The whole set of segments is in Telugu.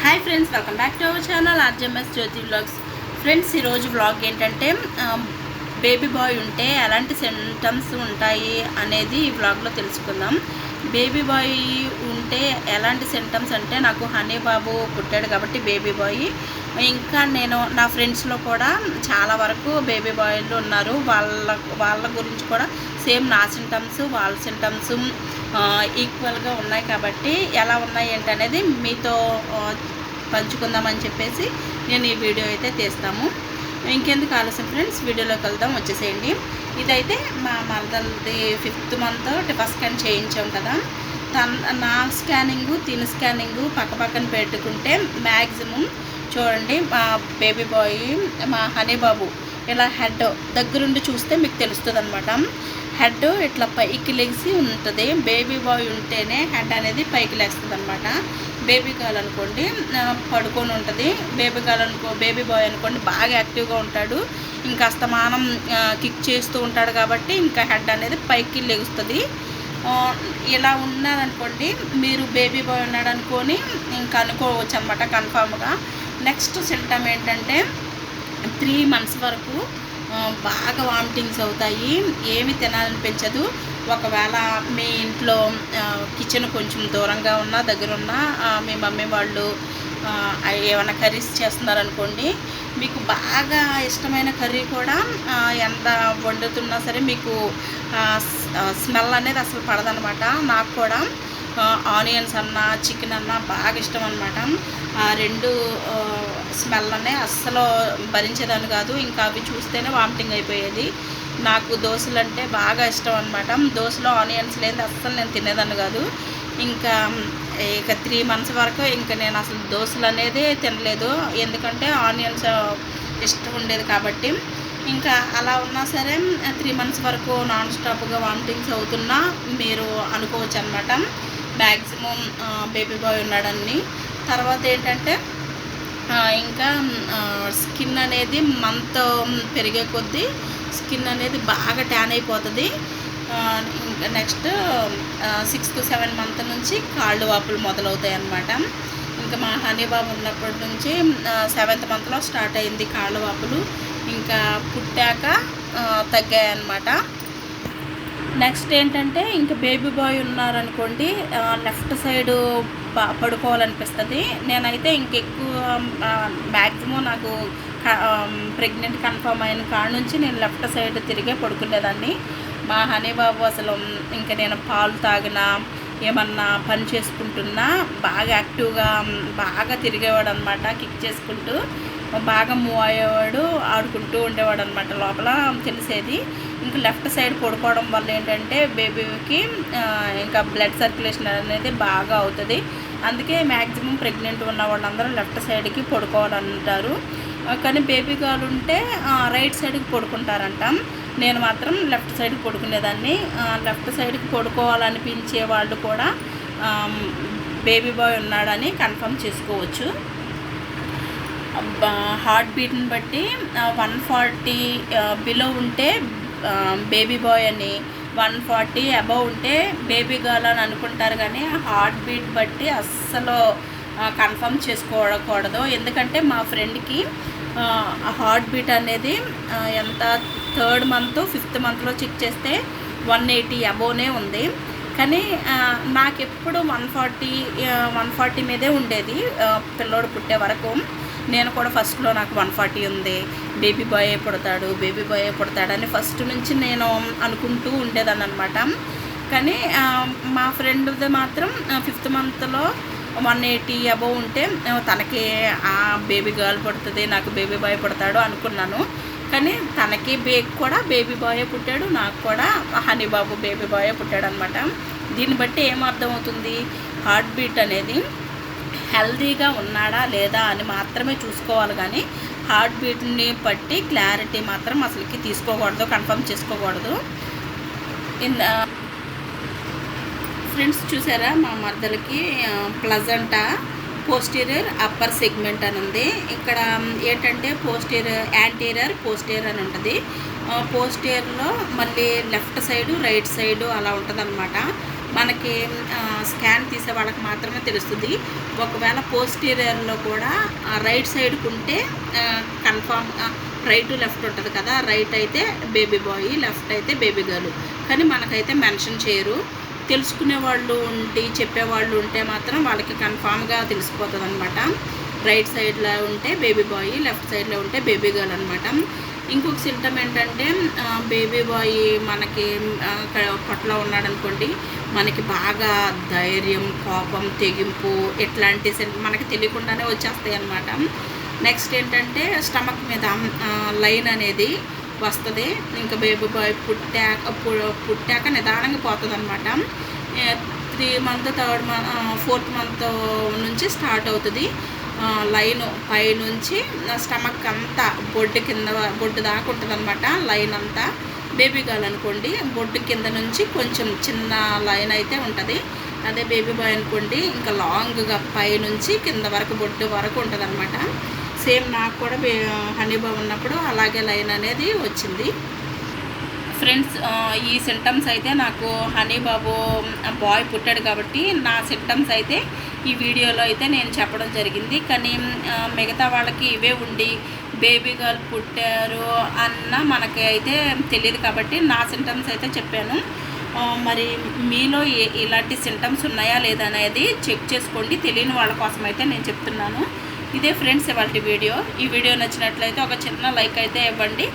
Hi friends welcome back to our channel ఆర్జెంఎస్ Jyothi vlogs friends ఈరోజు వ్లాగ్ ఏంటంటే um, బేబీ బాయ్ ఉంటే ఎలాంటి సిమ్టమ్స్ ఉంటాయి అనేది ఈ వ్లాగ్లో తెలుసుకుందాం. బేబీ బాయ్ ఉంటే ఎలాంటి సిమ్టమ్స్ అంటే నాకు హనీ బాబు పుట్టాడు కాబట్టి బేబీ బాయ్ ఇంకా నేను నా ఫ్రెండ్స్లో కూడా చాలా వరకు బేబీ బాయ్లు ఉన్నారు. వాళ్ళ వాళ్ళ గురించి కూడా సేమ్ నా సింటమ్స్ వాళ్ళ సింటమ్స్ ఈక్వల్గా ఉన్నాయి కాబట్టి ఎలా ఉన్నాయి ఏంటనేది మీతో పంచుకుందామని చెప్పేసి నేను ఈ వీడియో అయితే తీస్తాము. ఇంకెందుకు ఆలస్యం ఫ్రెండ్స్? వీడియోలోకి వెళ్దాం వచ్చేసేయండి. ఇదైతే మా మరదలది ఫిఫ్త్ మంత్ ఫస్ట్ స్కాన్ చేయించాం కదా. తన నా స్కానింగు తిన స్కానింగు పక్క పక్కన పెట్టుకుంటే మ్యాక్సిమం చూడండి మా బేబీ బాయ్ మా హనీ బాబు ఇలా హెడ్ దగ్గరుండి చూస్తే మీకు తెలుస్తుంది అనమాట హెడ్ ఇట్లా పైకి లెగిసి ఉంటుంది. బేబీ బాయ్ ఉంటేనే హెడ్ అనేది పైకి లేస్తుంది అనమాట బేబీ గర్ల్ అనుకోండి పడుకొని ఉంటుంది. బేబీ గర్ల్ అనుకో బేబీ బాయ్ అనుకోండి బాగా యాక్టివ్గా ఉంటాడు. ఇంకా అస్తమానం కిక్ చేస్తూ ఉంటాడు కాబట్టి ఇంకా హెడ్ అనేది పైకి లెగుస్తుంది. ఇలా ఉన్నారనుకోండి మీరు బేబీ బాయ్ ఉన్నాడు అనుకొని ఇంకా అనుకోవచ్చు అనమాట కన్ఫామ్గా. నెక్స్ట్ సిమ్టమ్ ఏంటంటే త్రీ మంత్స్ వరకు బాగా వామిటింగ్స్ అవుతాయి. ఏమి తినాలనిపించదు. ఒకవేళ మీ ఇంట్లో కిచెన్ కొంచెం దూరంగా ఉన్నా దగ్గరున్నా మీ మమ్మీ వాళ్ళు ఏమైనా కర్రీస్ చేస్తున్నారనుకోండి మీకు బాగా ఇష్టమైన కర్రీ కూడా ఎంత వండుతున్నా సరే మీకు స్మెల్ అనేది అసలు పడదనమాట. నాకు కూడా ఆనియన్స్ అన్న చికెన్ అన్న బాగా ఇష్టం అనమాట ఆ రెండు స్మెల్ అనే అస్సలు భరించేదాన్ని కాదు. ఇంకా అవి చూస్తేనే వామిటింగ్ అయిపోయేది. నాకు దోశలు అంటే బాగా ఇష్టం అనమాట దోశలో ఆనియన్స్ లేని అస్సలు నేను తినేదాన్ని కాదు. ఇంకా ఇక త్రీ మంత్స్ వరకు ఇంకా నేను అసలు దోశలు అనేది తినలేదు. ఎందుకంటే ఆనియన్స్ ఇష్టం ఉండేది కాబట్టి. ఇంకా అలా ఉన్నా సరే త్రీ మంత్స్ వరకు నాన్ స్టాప్గా వామిటింగ్స్ అవుతున్నా మీరు అనుకోవచ్చు అనమాట మ్యాక్సిమం బేబీ బాయ్ ఉన్నాడని తర్వాత ఏంటంటే ఇంకా స్కిన్ అనేది మంత్ పెరిగే కొద్దీ స్కిన్ అనేది బాగా ట్యాన్ అయిపోతుంది. ఇంకా నెక్స్ట్ సిక్స్త్ సెవెన్ మంత్ నుంచి కాళ్ళు వాపులు మొదలవుతాయి అన్నమాట ఇంకా మా హనీ బాబు ఉన్నప్పటి నుంచి సెవెంత్ మంత్లో స్టార్ట్ అయింది కాళ్ళ వాపులు. ఇంకా పుట్టాక తగ్గాయన్నమాట. తగ్గాయి నెక్స్ట్ ఏంటంటే ఇంకా బేబీ బాయ్ ఉన్నారనుకోండి లెఫ్ట్ సైడ్ పడుకోవాలనిపిస్తుంది. నేనైతే ఇంకెక్కువ మ్యాక్సిమం నాకు ప్రెగ్నెంట్ కన్ఫర్మ్ అయిన కాడ నుంచి నేను లెఫ్ట్ సైడ్ తిరిగే పడుకునేదాన్ని. మా హనీ బాబు అసలు ఇంకా నేను పాలు తాగినా ఏమన్నా పని చేసుకుంటున్నా బాగా యాక్టివ్గా బాగా తిరిగేవాడు అనమాట కిక్ చేసుకుంటూ బాగా మూవ్ అయ్యేవాడు ఆడుకుంటూ ఉండేవాడు అనమాట లోపల తెలిసేది ఇంకా లెఫ్ట్ సైడ్ పడుకోవడం వల్ల ఏంటంటే బేబీకి ఇంకా బ్లడ్ సర్క్యులేషన్ అనేది బాగా అవుతుంది. అందుకే మ్యాక్సిమం ప్రెగ్నెంట్ ఉన్న వాళ్ళందరూ లెఫ్ట్ సైడ్కి పడుకోవాలంటారు. కానీ బేబీ గారు ఉంటే రైట్ సైడ్కి పడుకుంటారంట. నేను మాత్రం లెఫ్ట్ సైడ్కి పడుకునేదాన్ని. లెఫ్ట్ సైడ్కి పడుకోవాలనిపించే వాళ్ళు కూడా బేబీ బాయ్ ఉన్నాడని కన్ఫర్మ్ చేసుకోవచ్చు. హార్ట్ బీట్ని బట్టి వన్ ఫార్టీ బిలో ఉంటే బేబీ బాయ్ అని వన్ ఫార్టీ అబవ్ ఉంటే బేబీ గర్ల్ అని అనుకుంటారు కానీ హార్ట్ బీట్ బట్టి అస్సలు కన్ఫర్మ్ చేసుకోకూడదు. ఎందుకంటే మా ఫ్రెండ్కి హార్ట్ బీట్ అనేది ఎంత థర్డ్ మంత్ ఫిఫ్త్ మంత్లో చెక్ చేస్తే వన్ ఎయిటీ అబోనే ఉంది. కానీ నాకు నాకెప్పుడు వన్ ఫార్టీ వన్ ఫార్టీ మీదే ఉండేది పిల్లోడు పుట్టే వరకు. నేను కూడా ఫస్ట్లో నాకు వన్ ఫార్టీ ఉంది. బేబీ బాయ్ పుడతాడు బేబీ బాయ్ పుడతాడని ఫస్ట్ నుంచి నేను అనుకుంటూ ఉండేదాన్ని అనమాట కానీ మా ఫ్రెండ్ది మాత్రం ఫిఫ్త్ మంత్లో వన్ ఎయిటీ అబవ్ ఉంటే తనకి ఆ బేబీ గర్ల్ పుడుతుంది నాకు బేబీ బాయ్ పుడతాడు అనుకున్నాను. కానీ తనకి బే కూడా బేబీ బాయే పుట్టాడు నాకు కూడా హనీ బాబు బేబీ బాయే పుట్టాడు అనమాట దీన్ని బట్టి ఏం అర్థమవుతుంది? హార్ట్ బీట్ అనేది హెల్తీగా ఉన్నాడా లేదా అని మాత్రమే చూసుకోవాలి కానీ హార్ట్ బీట్ని బట్టి క్లారిటీ మాత్రం అసలుకి తీసుకోకూడదు కన్ఫర్మ్ చేసుకోకూడదు. ఇన్ ఫ్రెండ్స్ చూసారా మా మరదలకి ప్లజంటా పోస్టీరియర్ అప్పర్ సెగ్మెంట్ అని ఉంది. ఇక్కడ ఏంటంటే పోస్టీరియర్ యాంటీరియర్ పోస్టీరియర్ అని ఉంటుంది. పోస్టీరియర్లో మళ్ళీ లెఫ్ట్ సైడు రైట్ సైడు అలా ఉంటుంది అనమాట మనకి స్కాన్ తీసే వాళ్ళకి మాత్రమే తెలుస్తుంది. ఒకవేళ పోస్టీరియర్లో కూడా రైట్ సైడ్కి ఉంటే కన్ఫామ్ రైట్ లెఫ్ట్ ఉంటుంది కదా రైట్ అయితే బేబీ బాయ్ లెఫ్ట్ అయితే బేబీ గర్ల్ కానీ మనకైతే మెన్షన్ చేయరు. తెలుసుకునే వాళ్ళు ఉండి చెప్పేవాళ్ళు ఉంటే మాత్రం వాళ్ళకి కన్ఫామ్గా తెలిసిపోతుంది అనమాట రైట్ సైడ్లో ఉంటే బేబీ బాయ్ లెఫ్ట్ సైడ్లో ఉంటే బేబీ గర్ల్ అనమాట ఇంకొక సిమ్టమ్ ఏంటంటే బేబీ బాయ్ మనకి పట్ల ఉన్నాడనుకోండి మనకి బాగా ధైర్యం కోపం తెగింపు ఇట్లాంటి మనకి తెలియకుండానే వచ్చేస్తాయి అనమాట నెక్స్ట్ ఏంటంటే స్టమక్ మీద లైన్ అనేది వస్తుంది. ఇంకా బేబీ బాయ్ పుట్టాక పుట్టాక నిదానంగా పోతుంది అనమాట three month third month fourth month నుంచి స్టార్ట్ అవుతుంది. లైన్ పైనుంచి స్టమక్ అంతా బొడ్డు కింద బొడ్డు దాకా ఉంటుంది అనమాట లైన్ అంతా. బేబీ గర్ల్ అనుకోండి బొడ్డు కింద నుంచి కొంచెం చిన్న లైన్ అయితే ఉంటుంది. అదే బేబీ బాయ్ అనుకోండి ఇంకా లాంగ్గా పైనుంచి కింద వరకు బొడ్డు వరకు ఉంటుంది అనమాట సేమ్ నాకు కూడా బే హనీ బాయ్ ఉన్నప్పుడు అలాగే లైన్ అనేది వచ్చింది. ఫ్రెండ్స్ ఈ సింటమ్స్ అయితే నాకు హనీ బాబు బాయ్ పుట్టాడు కాబట్టి నా సింటమ్స్ అయితే ఈ వీడియోలో అయితే నేను చెప్పడం జరిగింది. కానీ మిగతా వాళ్ళకి ఇవే ఉండి బేబీ గర్ల్ పుట్టారు అన్న మనకి అయితే తెలియదు కాబట్టి నా సింటమ్స్ అయితే చెప్పాను. మరి మీలో ఇలాంటి సింటమ్స్ ఉన్నాయా లేదా అనేది చెక్ చేసుకోండి. తెలియని వాళ్ళ కోసం అయితే నేను చెప్తున్నాను. ఇదే ఫ్రెండ్స్ ఇవాళ వీడియో. ఈ వీడియో నచ్చినట్లయితే ఒక చిన్న లైక్ అయితే ఇవ్వండి.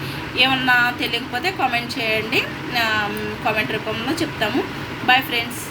ఏమన్నా తెలియకపోతే కామెంట్ చేయండి. కామెంట్ రూపంలో చెప్తాము. Bye friends